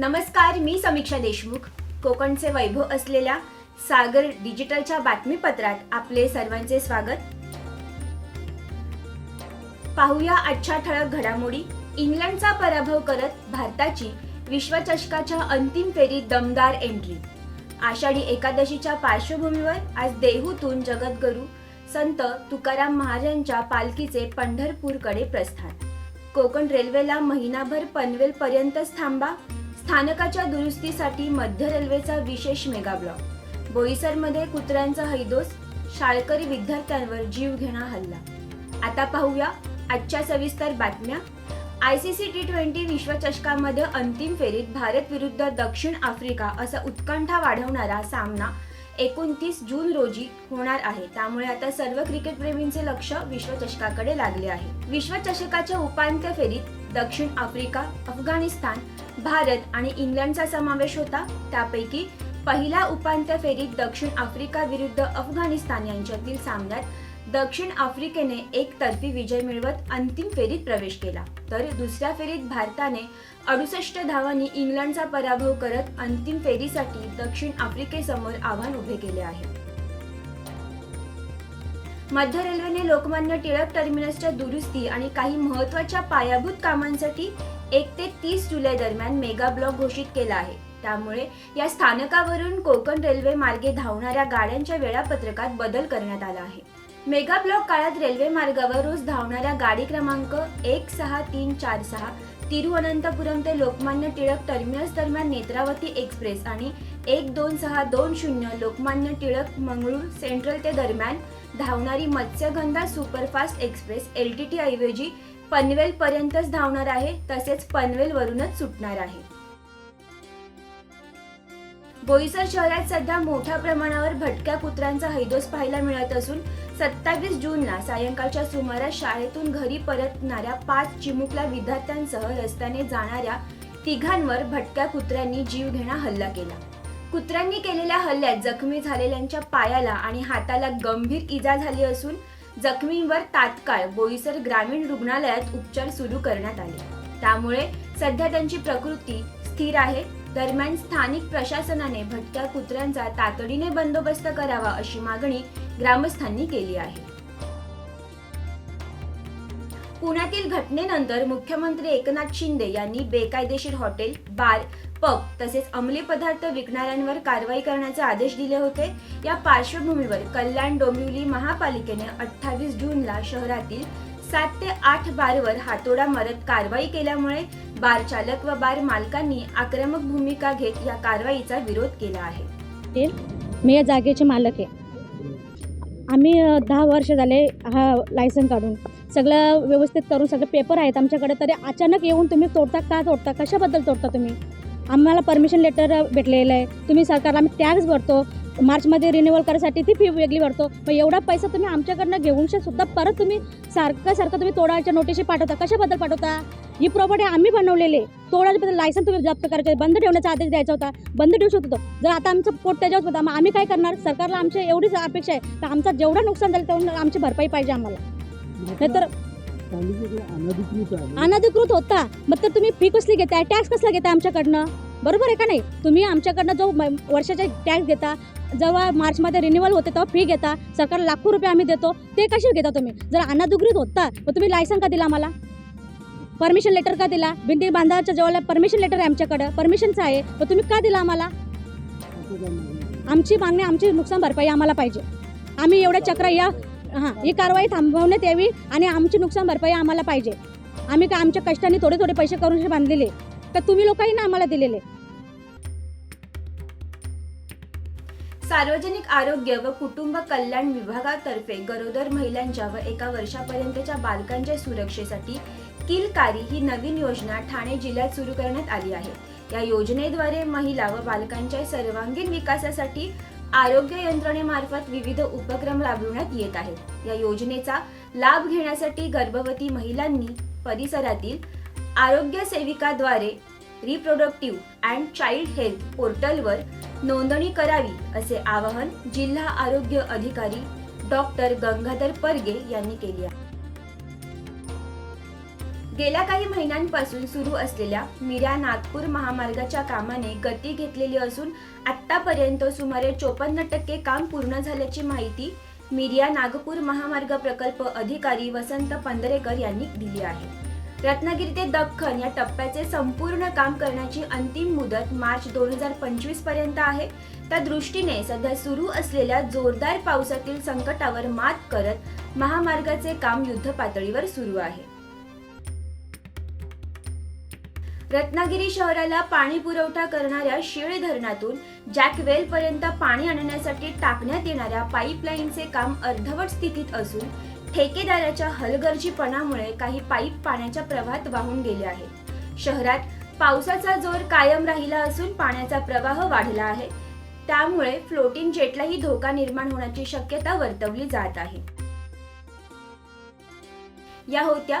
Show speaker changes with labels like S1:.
S1: नमस्कार मी समीक्षा देशमुख. कोकणचे वैभव असलेल्या सागर डिजिटलच्या बातमीपत्रात आपले सर्वांचे स्वागत. पाहूया आजच्या ठळक घडामोडी. इंग्लंडचा पराभव करत भारताची विश्वचषकाच्या अंतिम फेरीत दमदार एंट्री. आषाढी एकादशीच्या पार्श्वभूमीवर आज देहूतून जगद्गुरू संत तुकाराम महाराजांच्या पालखीचे पंढरपूरकडे प्रस्थान. कोकण रेल्वेला महिनाभर पनवेल पर्यंतच थांबा. स्थानकाच्या दुरुस्तीसाठी मध्य रेल्वेचा विशेष मेगा ब्लॉक बोईसरमध्ये कुत्र्यांचा हैदोस शाळकरी विद्यार्थ्यांवर जीव घेणा हल्ला. आता पाहूया आजच्या सविस्तर बातम्या. I C C T twenty विश्वचषकामध्ये अंतिम फेरीत भारत विरुद्ध दक्षिण आफ्रिका असा उत्कंठा वाढवणारा सामना एकोणतीस जून रोजी होणार आहे. त्यामुळे आता सर्व क्रिकेटप्रेमींचे लक्ष विश्वचषकाकडे लागले आहे. विश्वचषकाच्या उपांत्य फेरीत दक्षिण आफ्रिका अफगाणिस्तान भारत आणि इंग्लंडचा समावेश होता. त्यापैकी पहिल्या उपांत्य फेरीत दक्षिण आफ्रिका विरुद्ध अफगाणिस्तान यांच्यातील सामन्यात दक्षिण आफ्रिकेने एकतर्फी विजय मिळवत अंतिम फेरीत प्रवेश केला. तर दुसऱ्या फेरीत भारताने अडुसष्ट धावांनी इंग्लंडचा पराभव करत अंतिम फेरीसाठी दक्षिण आफ्रिकेसमोर आव्हान उभे केले आहे. मध्य रेल्वेने लोकमान्य टिळक टर्मिनसच्या दुरुस्ती आणि काही महत्त्वाच्या पायाभूत कामांसाठी एक ते तीस जुलै दरम्यान मेगा ब्लॉक घोषित केला आहे. त्यामुळे या स्थानकावरून कोकण रेल्वे मार्गे धावणाऱ्या गाड्यांच्या वेळापत्रकात बदल करण्यात आला आहे. मेगा ब्लॉक काळात रेल्वे मार्गावर रोज धावणाऱ्या गाडी क्रमांक एक सहा तीन चार सहा तिरुअनंतपुरम ते लोकमान्य टिळक टर्मिनस दरम्यान नेत्रावती एक्सप्रेस आणि एक दोन सहा दोन शून्य लोकमान्य टिळक मंगळूर सेंट्रल ते दरम्यान धावणारी Matsyagandha superfast express L T T ऐवजी पनवेल पर्यंतच धावणार आहे तसेच पनवेल वरूनच सुटणार आहे. बोईसर शहरात सध्या मोठ्या प्रमाणावर भटक्या कुत्र्यांचा हैदोस पाहायला मिळत असून सत्तावीस जूनला सायंकाळच्या सुमारास शाळेतून घरी परतणाऱ्या पाच चिमुकल्या विद्यार्थ्यांसह रस्त्याने जाणाऱ्या तिघांवर भटक्या कुत्र्यांनी जीव घेणा हल्ला केला. कुत्र्यांनी केलेल्या हल्ल्यात जखमी झालेल्यांच्या पायाला आणि हाताला गंभीर इजा झाली असून जखमींवर तात्काळ बोईसर ग्रामीण रुग्णालयात उपचार सुरू करण्यात आले. त्यामुळे सध्या त्यांची प्रकृती स्थिर आहे. दरम्यान स्थानिक प्रशासनाने भटक्या कुत्र्यांचा तातडीने बंदोबस्त करावा अशी मागणी ग्रामस्थांनी केली आहे. पुण्यातील घटनेनंतर मुख्यमंत्री एकनाथ शिंदे यांनी बेकायदेशीर हॉटेल बार पब तसेच अंमली पदार्थ विकणाऱ्यांवर कारवाई करण्याचे आदेश दिले होते. या पार्श्वभूमीवर कल्याण डोंबिवली महापालिकेने अठ्ठावीस जूनला शहरातील सात ते आठ बारवर हातोडा मारत कारवाई केल्यामुळे बार चालक व बार मालकांनी आक्रमक भूमिका घेत या कारवाईचा विरोध केला आहे.
S2: मी या जागेचे मालक आहे. आम्ही दहा वर्ष झाले हा लायसन काढून. सगळं व्यवस्थित करून सगळे पेपर आहेत आमच्याकडे तरी अचानक येऊन तुम्ही तोडता का तोडता? कशाबद्दल तोडता तुम्ही? आम्हाला परमिशन लेटर भेटलेलं आहे. तुम्ही सरकारला आम्ही टॅक्स भरतो. मार्चमध्ये रिन्युअल करायसाठी ती फी वेगळी भरतो. मग एवढा पैसा तुम्ही आमच्याकडनं घेऊनशे सुद्धा परत तुम्ही सारखं सारखं तुम्ही तोडायच्या नोटिशी पाठवता. कशाबद्दल पाठवता? ही प्रॉपर्टी आम्ही बनवलेली तोडायच्याबद्दल लायसन तुम्ही जप्त करायचे. बंद ठेवण्याचा आदेश द्यायचा होता. बंद ठेवू शकतो जर आता आमचं पोट त्याच्यावर होतं मग आम्ही काय करणार? सरकारला आमची एवढीच अपेक्षा आहे. तर आमचं जेवढं नुकसान झालं तेवढं आमची भरपाई पाहिजे आम्हाला. नाहीतर
S3: अनधिकृत
S2: होता. मग तर तुम्ही फी कसली घेताय? टॅक्स कसला घेताय आमच्याकडनं? बरोबर आहे का नाही? तुम्ही आमच्याकडनं जो वर्षाचा टॅक्स घेता जेव्हा मार्चमध्ये रिन्युअल होते तेव्हा फी घेता सरकार लाखो रुपये आम्ही देतो ते कसे घेता तुम्ही? जर अनधिकृत होता मग तुम्ही लायसन का दिला आम्हाला? परमिशन लेटर का दिला? भिंती बांधाच्या जेव्हा परमिशन लेटर आहे आमच्याकडं. परमिशनचं आहे. मग तुम्ही का दिला आम्हाला? आमची मागणी आमची नुकसान भरपाई आम्हाला पाहिजे. आम्ही एवढ्या चक्र या हां ही कारवाई थांबवण्यात यावी आणि आमची नुकसान भरपाई आम्हाला पाहिजे. आम्ही का आमच्या कष्टाने थोडे थोडे पैसे करून हे बांधलेले. तर तुम्ही लोकांनी ना आम्हाला दिलेले.
S1: सार्वजनिक आरोग्य व कुटुंब कल्याण विभागातर्फे गरोदर महिलांच्या व एका वर्षापर्यंतच्या बालकांच्या सुरक्षेसाठी किलकारी ही नवीन योजना ठाणे जिल्ह्यात सुरू करण्यात आली आहे. या योजनेद्वारे महिला व बालकांच्या सर्वांगीण विकासासाठी आरोग्य यंत्रणेमार्फत विविध उपक्रम राबविण्यात येत आहेत. या योजनेचा लाभ घेण्यासाठी गर्भवती महिलांनी परिसरातील आरोग्य सेविकाद्वारे रिप्रोडक्टिव्ह अँड चाइल्ड हेल्थ पोर्टलवर नोंदणी करावी असे आवाहन जिल्हा आरोग्य अधिकारी डॉक्टर गंगाधर परगे यांनी केले आहे. गेल्या काही महिन्यांपासून सुरू असलेल्या मिरा नागपूर महामार्गाच्या कामाने गती घेतलेली असून आतापर्यंत सुमारे चोपन्न टक्के काम पूर्ण झाल्याची माहिती मिरिया नागपूर महामार्ग प्रकल्प अधिकारी वसंत पंधरेकर यांनी दिली आहे. रत्नागिरी ते दख्खन या टप्प्याचे संपूर्ण काम करण्याची अंतिम मुदत मार्च दोन हजार पंचवीसपर्यंत आहे. त्या दृष्टीने सध्या सुरू असलेल्या जोरदार पावसातील संकटावर मात करत महामार्गाचे काम युद्ध पातळीवर सुरू आहे. रत्नागिरी शहराला पाणी पुरवठा करणाऱ्या शिळ धरणातून जॅकवेल पर्यंत पाणी आणण्यासाठी टाकण्यात येणाऱ्या पाईपलाईनचे काम अर्धवट स्थितीत असून ठेकेदाराच्या हलगर्जीपणामुळे काही पाईप पाण्याच्या प्रवाहात वाहून गेले आहेत. शहरात पावसाचा जोर कायम राहिला असून पाण्याचा प्रवाह वाढला आहे. त्यामुळे फ्लोटिंग जेटलाही धोका निर्माण होण्याची शक्यता वर्तवली जात आहे. या होत्या